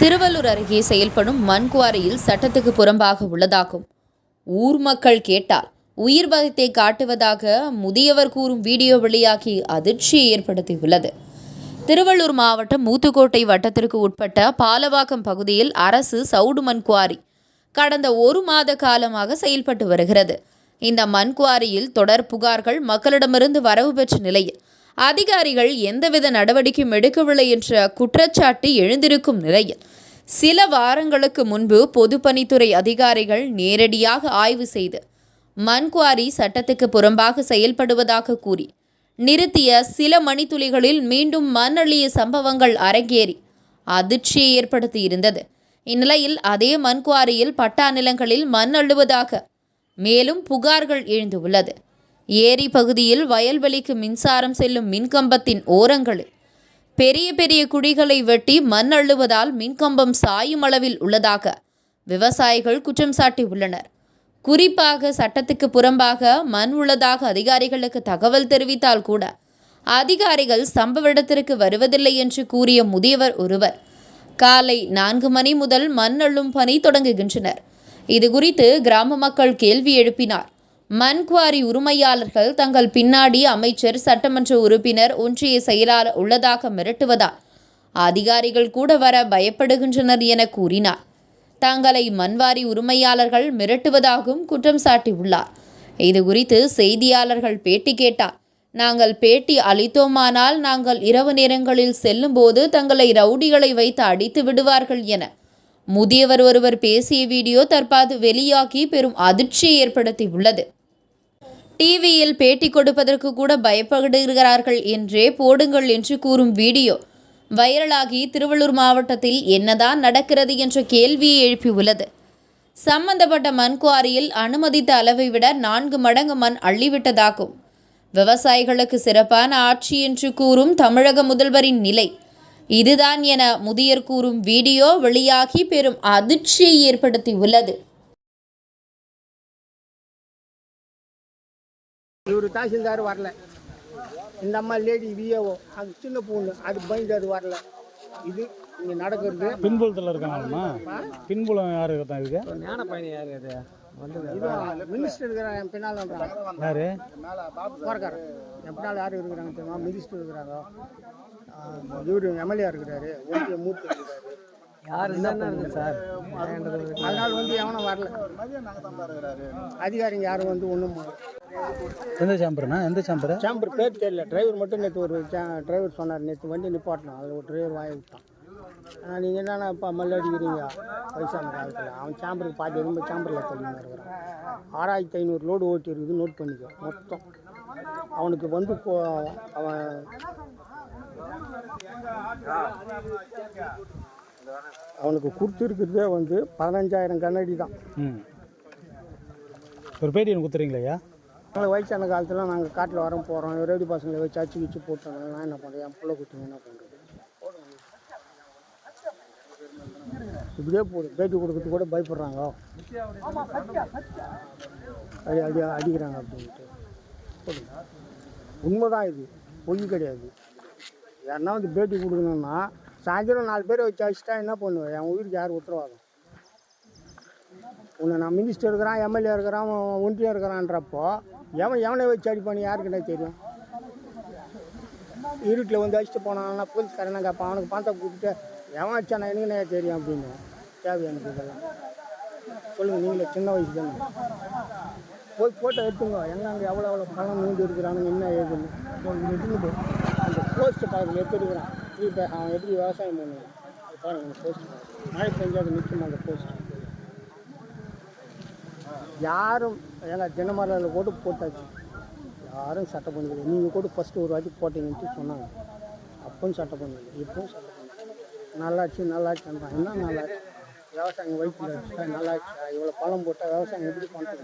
திருவள்ளூர் அருகே செயல்படும் மண்குவாரியில் சட்டத்துக்கு புறம்பாக உள்ளதாகும். ஊர் மக்கள் கேட்டால் உயிர் பயத்தை காட்டுவதாக முதியவர் கூறும் வீடியோ வெளியாகி அதிர்ச்சியை ஏற்படுத்தியுள்ளது. திருவள்ளூர் மாவட்டம் மூத்துக்கோட்டை வட்டத்திற்கு உட்பட்ட பாலவாக்கம் பகுதியில் அரசு சவுடு மண் குவாரி கடந்த ஒரு மாத காலமாக செயல்பட்டு வருகிறது. இந்த மண் குவாரியில் தொடர் புகார்கள் மக்களிடமிருந்து வரவு பெற்ற நிலையில் அதிகாரிகள் எந்தவித நடவடிக்கையும் எடுக்கவில்லை என்ற குற்றச்சாட்டு எழுந்திருக்கும் நிலையில் சில வாரங்களுக்கு முன்பு பொதுப்பணித்துறை அதிகாரிகள் நேரடியாக ஆய்வு செய்து மண்குவாரி சட்டத்துக்கு புறம்பாக செயல்படுவதாக கூறி நிறுத்திய சில மணித்துளிகளில் மீண்டும் மண் அள்ளிய சம்பவங்கள் அரங்கேறி அதிர்ச்சியை ஏற்படுத்தியிருந்தது. இந்நிலையில் அதே மண்குவாரியில் பட்டா நிலங்களில் மண் அள்ளுவதாக மேலும் புகார்கள் எழுந்துள்ளது. ஏரி பகுதியில் வயல்வெளிக்கு மின்சாரம் செல்லும் மின்கம்பத்தின் ஓரங்களில் பெரிய பெரிய குழிகளை வெட்டி மண் அள்ளுவதால் மின்கம்பம் சாயும் அளவில் உள்ளதாக விவசாயிகள் குற்றம் சாட்டியுள்ளனர். குறிப்பாக சட்டத்துக்கு புறம்பாக மண் உள்ளதாக அதிகாரிகளுக்கு தகவல் தெரிவித்தால் கூட அதிகாரிகள் சம்பவ இடத்திற்கு வருவதில்லை என்று கூறிய முதியவர் ஒருவர் காலை நான்கு மணி முதல் மண் அள்ளும் பணி தொடங்குகின்றனர். இது குறித்து கிராம மக்கள் கேள்வி எழுப்பினார். மன்குவாரி உரிமையாளர்கள் தங்கள் பின்னாடி அமைச்சர் சட்டமன்ற உறுப்பினர் ஒன்றிய செயலாளர் உள்ளதாக மிரட்டுவதால் அதிகாரிகள் கூட வர பயப்படுகின்றனர் என கூறினார். தங்களை மண்வாரி உரிமையாளர்கள் மிரட்டுவதாகவும் குற்றம் சாட்டியுள்ளார். இது குறித்து செய்தியாளர்கள் பேட்டி கேட்டார். நாங்கள் பேட்டி அளித்தோமானால் நாங்கள் இரவு நேரங்களில் செல்லும்போது தங்களை ரவுடிகளை வைத்து அடித்து விடுவார்கள் என. முதியவர் ஒருவர் பேசிய வீடியோ தற்போது வெளியாகி பெரும் அதிர்ச்சியை ஏற்படுத்தியுள்ளது. டிவியில் பேட்டி கொடுப்பதற்கு கூட பயப்படுகிறார்கள் என்றே போடுங்கள் என்று கூறும் வீடியோ. வைரலாகி திருவள்ளூர் மாவட்டத்தில் என்னதான் நடக்கிறது என்ற கேள்வியை எழுப்பியுள்ளது சம்பந்தப்பட்ட மண் குவாரியில் அனுமதித்த அளவை விட நான்கு மடங்கு மண் அள்ளிவிட்டதாகும். விவசாயிகளுக்கு சிறப்பான ஆட்சி என்று கூறும் தமிழக முதல்வரின் நிலை. இதுதான் என முதியர் கூறும் வீடியோ வெளியாகி பெரும் அதிர்ச்சியை ஏற்படுத்தியுள்ளது இவர் தாசில்தார் வரல. இந்த அம்மா லேடி விஏஓ அது சின்ன பொண்ணு. அது பயந்து அது வரல. இது இங்கே நடக்கிறது. பின்புலத்தில் இருக்காங்கம்மா. பின்புலம் யார் இருக்கா இதுக்கு? ஞான பயணி யார் அது மினிஸ்டர் இருக்கிறாங்க என் பின்னால் யாரு? போறக்காரன் என் பின்னால் யார் இருக்கிறாங்க தெரியுமா? மினிஸ்டர் இருக்கிறாங்க இவர் எம்எல்ஏ இருக்கிறாரு. ஒன்றிய மூர்த்தி இருக்கிறாரு. யார்? சார்? அதனால வந்து எவனும் வரல. அதிகாரிங்க யாரும் வந்து ஒன்றும் எந்த சாம்பர்ண்ணா? எந்த சாம்பர்? சேம்பர் பேர் தெரியல. டிரைவர் மட்டும் நேற்று ஒரு டிரைவர் சொன்னார். நேற்று வண்டி நிப்பாட்டினான் அதில் ஒரு டிரைவர் வாய விட்டான். நீங்கள் என்னென்ன இப்போ மல்ல அடிக்கிறீங்க? வயசான காலத்தில். அவன் சேம்பருக்கு பாதி ரொம்ப சேம்பரில் தள்ளி இருக்கிறான் ஆறாயிரத்தி ஐநூறு லோடு ஓட்டி இருக்குது நோட் பண்ணிக்கோ. மொத்தம். அவனுக்கு வந்து இப்போ அவன் அவனுக்கு கொடுத்துருக்கிறதே வந்து பதினஞ்சாயிரம் கண்ணாடி தான். ஒரு பேட்டி எனக்கு கொடுத்துறீங்களா நாங்கள் வயசான காலத்தில் நாங்கள் காட்டில் வரோம் போகிறோம் ரேடி பசங்களை வச்சு அச்சு வச்சு போட்டோம் நான் என்ன பண்ணுறேன் என் பிள்ளை குட்டிங்க என்ன பண்ணுறது இப்படியே போடு. பேட்டி கொடுக்கறது கூட பயப்படுறாங்க. அடி அடி அடிக்கிறாங்க அப்படின்ட்டு. போதும் உண்மைதான் இது. பொய் கிடையாது. யாருன்னா வந்து பேட்டி கொடுக்கணும்னா சாயந்தரம் நாலு பேரை வச்சு அடிச்சிட்டா என்ன பண்ணுவேன் என் உயிருக்கு யார் உத்தரவாதம்? உன்னை நான் மினிஸ்டர் இருக்கிறான் எம்எல்ஏ இருக்கிறான் ஒன்றியம் இருக்கிறான்றப்போ எவன் எவனை வச்சு அடிப்பானு யாருக்குன்னே தெரியும்? இருட்டில் வந்து அடிச்சுட்டு போனான்னா போலீஸ்காரன் கேட்பான் அவனுக்கு பணத்தை கொடுத்துட்டு எவன் அடிச்சானா எனக்கு தெரியும் அப்படின்னு. தேவை எனக்கு இதெல்லாம். சொல்லுங்கள் நீங்களே சின்ன வயசு தானே. போய் ஃபோட்டோ எடுத்துங்க எங்கே எவ்வளோ எவ்வளோ பணம் நீண்டு இருக்கிறானுங்க என்ன ஏதுன்னு. அந்த போஸ்ட் பார்க்கல எடுத்துருக்கிறான் இப்போ அவன் எப்படி விவசாயம் பண்ணுவான்? பாருங்கள் பாருங்க அந்த போஸ்ட் மழை நிற்கும் அந்த போஸ்ட்டு யாரும் ஏன்னா தினமரில் கூட போட்டாச்சு. யாரும் சட்டை பண்ணிக்கல நீங்கள் கூட ஃபஸ்ட்டு ஒரு வாட்டி போட்டீங்கன்ட்டு சொன்னாங்க. அப்பவும் சட்டை பண்ணல இப்பவும் சட்டை பண்ணல நல்லாச்சு நல்லாச்சு என்ன நல்லாச்சு? விவசாயம் வயிற்று நல்லாச்சு. இவ்வளோ பழம் போட்டால் விவசாயம் எப்படி பண்ணுறது